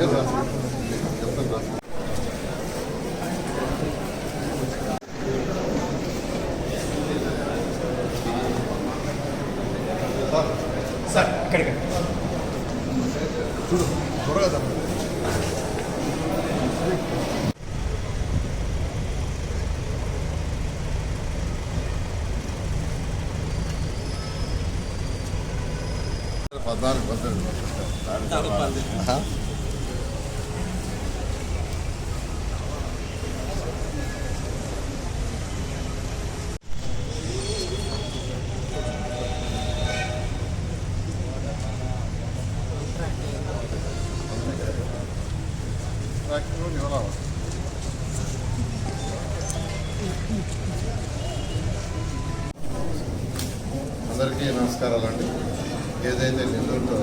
Gracias. Sir ఇక్కడికి చూడు త్వరగా తప్పదు పద్నాలుగు పద్దెనిమిది అందరికీ నమస్కారాలు అండి. ఏదైతే నెల్లూరులో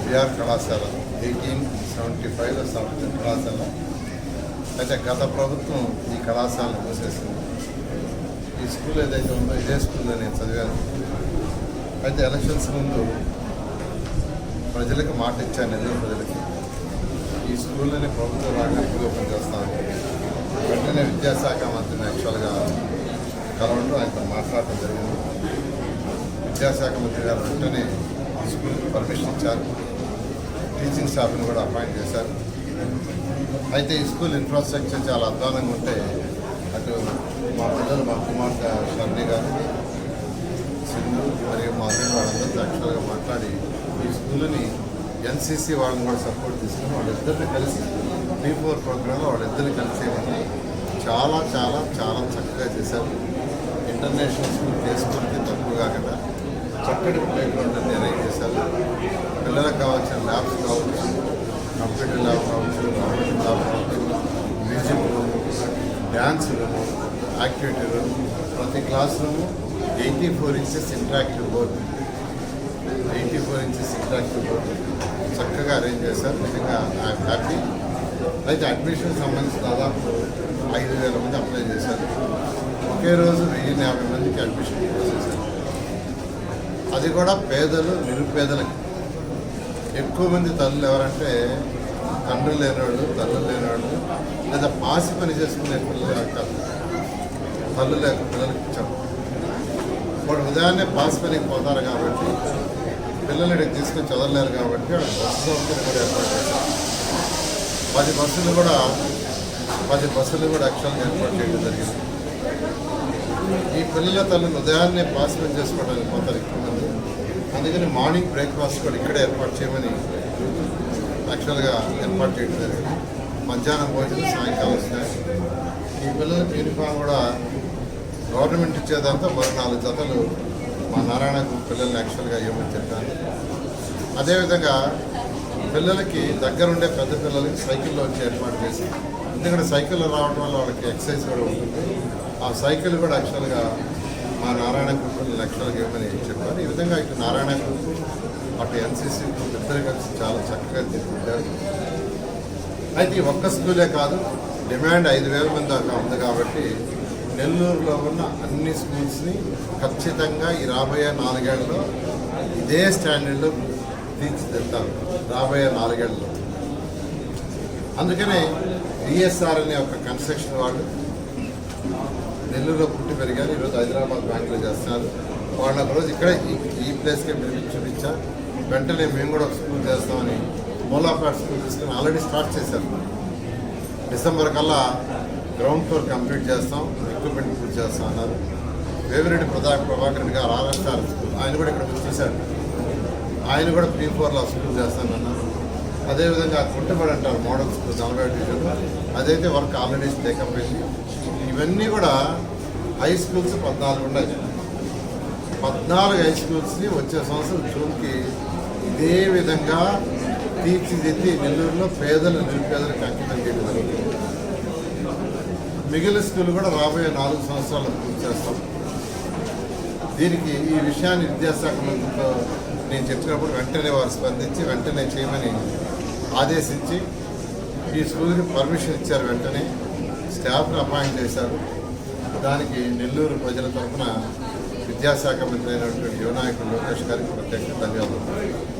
బిఆర్ కళాశాల ఎయిటీన్ సెవెంటీ ఫైవ్లో స్థాపించిన కళాశాల. అయితే గత ప్రభుత్వం ఈ కళాశాల మూసేసింది. ఈ స్కూల్ ఏదైతే ఉందో ఇదే స్కూల్లో నేను చదివాను. అయితే ఎలక్షన్స్ ముందు ప్రజలకు మాట ఇచ్చాను నెల్లూరు ప్రజలకి. ఈ స్కూల్లోనే ప్రభుత్వం రంగానికి ఓపెన్ చేస్తాను వెంటనే విద్యాశాఖ మంత్రిని యాక్చువల్గా కలవడం ఆయనతో మాట్లాడటం జరిగింది. విద్యాశాఖ మంత్రి గారు వెంటనే ఈ స్కూల్కి పర్మిషన్ ఇచ్చారు. టీచింగ్ స్టాఫ్ని కూడా అపాయింట్ చేశారు. అయితే ఈ స్కూల్ ఇన్ఫ్రాస్ట్రక్చర్ చాలా అధ్వానంగా ఉంటే అటు మా పిల్లలు మా కుమార్తె షర్ణి గారు సింధు మరియు మా అమ్మ వాళ్ళందరితో యాక్చువల్గా మాట్లాడి ఈ స్కూల్ని ఎన్సీసీ వాళ్ళని కూడా సపోర్ట్ తీసుకుని వాళ్ళిద్దరిని కలిసి బీ ఫోర్ ప్రోగ్రాంలో వాళ్ళిద్దరిని కలిసి ఏమన్నా చాలా చాలా చాలా చక్కగా చేశారు. ఇంటర్నేషనల్ స్కూల్ చేసుకుంటే తక్కువగా కదా. చక్కటి ప్లే గ్రౌండ్ అన్ని అరేంజ్ చేశారు పిల్లలకు కావాల్సిన ల్యాబ్స్ కావచ్చు కంప్యూటర్ ల్యాబ్ కావచ్చు రాబోటిక్ ల్యాబ్ కావచ్చు music room dance room activity room ప్రతి class room eighty four inches interactive board. Eighty four inches interactive board. చక్కగా అరేంజ్ చేశారు. నిజంగా ఐఎమ్ హ్యాపీ. అయితే అడ్మిషన్ సంబంధించి దాదాపు ఐదు వేల మంది అప్లై చేశారు. ఒకే రోజు వెయ్యి యాభై మందికి అడ్మిషన్ చేశారు అది కూడా పేదలు నిరుపేదలకి. ఎక్కువ మంది తల్లులు ఎవరంటే తండ్రులు లేనివాళ్ళు తల్లులు లేనివాళ్ళు లేదా పాసి పని చేసుకునే పిల్లలు అంటారు తల్లు లేక పిల్లలకి ఇచ్చాం. వాడు ఉదయాన్నే పాసి పనికి పోతారు కాబట్టి పిల్లలు ఇక్కడికి తీసుకొని చదవలేరు కాబట్టి వాడు బస్సు సౌకర్యం కూడా ఏర్పాటు చేశారు. పది బస్సులు కూడా పది బస్సులు కూడా యాక్చువల్గా ఏర్పాటు చేయడం జరిగింది. ఈ పిల్లల తల్లిని ఉదయాన్నే పాసి పని చేసుకోవడానికి పోతారు ఎక్కువ మంది. అందుకని మార్నింగ్ బ్రేక్ఫాస్ట్ కూడా ఇక్కడే ఏర్పాటు చేయమని యాక్చువల్గా ఏర్పాటు చేయడం జరిగింది. మధ్యాహ్నం భోజనం సాయంకాలం స్నాక్స్ ఈ పిల్లలకి యూనిఫామ్ కూడా గవర్నమెంట్ ఇచ్చేదంతా మరో నాలుగు జతలు మా నారాయణ పిల్లల్ని యాక్చువల్గా ఇవ్వమని చెప్పాను. అదేవిధంగా పిల్లలకి దగ్గరుండే పెద్ద పిల్లలకి సైకిల్లో వచ్చి ఏర్పాటు చేసి ఎందుకంటే సైకిల్లో రావడం వల్ల వాళ్ళకి ఎక్సర్సైజ్ కూడా ఉంటుంది. ఆ సైకిల్ కూడా యాక్చువల్గా మా నారాయణ గ్రూప్ పిల్లలు యాక్చువల్గా ఇవ్వమని ఈ విధంగా ఇటు నారాయణ గ్రూప్ అటు ఎన్సీసీ గ్రూప్ ఇద్దరు కలిసి చాలా చక్కగా తీసుకుంటారు అయితే ఈ ఒక్క స్కూలే కాదు డిమాండ్ ఐదు వేల మంది దాకా ఉంది కాబట్టి నెల్లూరులో ఉన్న అన్ని స్కూల్స్ని ఖచ్చితంగా ఈ రాబోయే నాలుగేళ్ళలో ఇదే స్టాండర్డ్లో తీర్చిదిద్దాం రాబోయే నాలుగేళ్ళలో. అందుకనే డిఎస్ఆర్ అనే ఒక కన్స్ట్రక్షన్ వాళ్ళు నెల్లూరులో పుట్టి పెరిగారు. ఈరోజు హైదరాబాద్ బ్యాంకులో చేస్తున్నారు వాళ్ళు ఒకరోజు రోజు ఇక్కడే ఈ ఈ ప్లేస్కే పిలిపించి చూపించా. వెంటనే మేము కూడా ఒక స్కూల్ చేస్తామని మోలాఫ్లాట్ స్కూల్ తీసుకుని ఆల్రెడీ స్టార్ట్ చేశారు. డిసెంబర్ కల్లా గ్రౌండ్ ఫ్లోర్ కంప్లీట్ చేస్తాం. ఎక్విప్మెంట్ పూర్తి చేస్తాం అన్నారు. వేవిరెడ్డి ప్రదా ప్రభాకర్ రెడ్డి గారు ఆర్ఎస్ఆర్ స్కూల్ ఆయన కూడా ఇక్కడ వచ్చేసాడు ఆయన కూడా పీ ఫోర్లో స్కూల్ చేస్తానన్నారు. అదేవిధంగా కుంటపడి అంటారు మోడల్ స్కూల్ నలభై డివిజన్ అదైతే వర్క్ ఆల్రెడీ టేకప్ ఇవన్నీ కూడా హై స్కూల్స్ పద్నాలుగు ఉన్నాయి. పద్నాలుగు హై స్కూల్స్ని వచ్చే సంవత్సరం జూన్కి ఇదే విధంగా తీర్చిదిద్ది నెల్లూరులో పేదలు నిరుపేదలకు అంకితం చేయడం జరుగుతుంది. మిగిలిన స్కూల్ కూడా రాబోయే నాలుగు సంవత్సరాలు పూర్తి చేస్తాం. దీనికి ఈ విషయాన్ని విద్యాశాఖ మంత్రితో నేను చెప్పినప్పుడు వెంటనే వారు స్పందించి వెంటనే చేయమని ఆదేశించి ఈ స్కూల్కి పర్మిషన్ ఇచ్చారు వెంటనే. స్టాఫ్ను అపాయింట్ చేశారు. దానికి నెల్లూరు ప్రజల తరఫున విద్యాశాఖ మంత్రి అయినటువంటి యువనాయకుడు లోకేష్ గారికి ప్రత్యేక ధన్యవాదాలు.